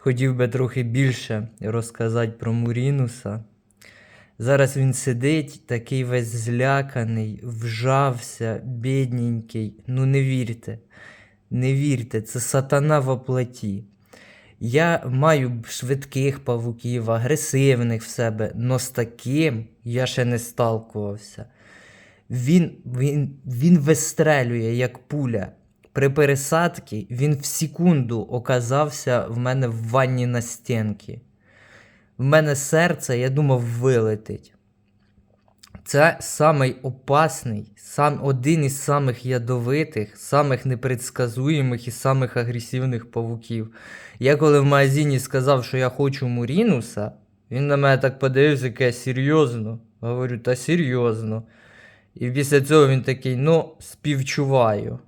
хотів би трохи більше розказати про Мурінуса. Зараз він сидить, такий весь зляканий, вжався, бідненький. Ну не вірте, не вірте, це сатана в оплаті. Я маю швидких павуків, агресивних в себе, но з таким я ще не сталкувався. Він, він, він вистрелює, як пуля. При пересадці він в секунду оказався в мене в ванні на стінки. В мене серце, я думав, вилетить. Це самий опасний, сам один із самих ядовитих, самих непредсказуємих і самих агресивних павуків. Я коли в магазині сказав, що я хочу Мурінуса, він на мене так подивився, каже, серйозно. Говорю, та серйозно. І після цього він такий, ну, співчуваю.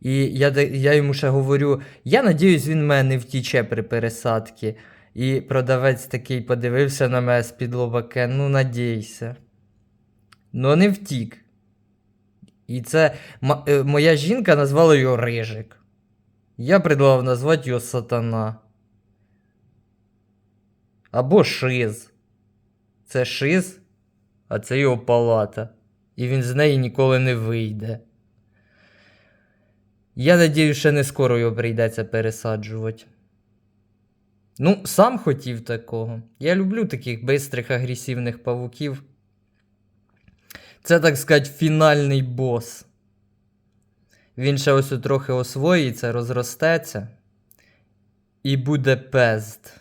І я, я йому ще говорю: я надіюсь, він мене не втіче при пересадці. І продавець такий подивився на мене з-під лобаке, ну надійся. Ну не втік. І це е, моя жінка назвала його Рижик. Я предлагав назвати його Сатана. Або Шиз. Це Шиз, а це його палата. І він з неї ніколи не вийде. Я надію, ще не скоро його прийдеться пересаджувати. Ну, сам хотів такого. Я люблю таких бистрих агресивних павуків. Це, так сказати, фінальний бос. Він ще ось трохи освоїться, розростеться і буде пезд.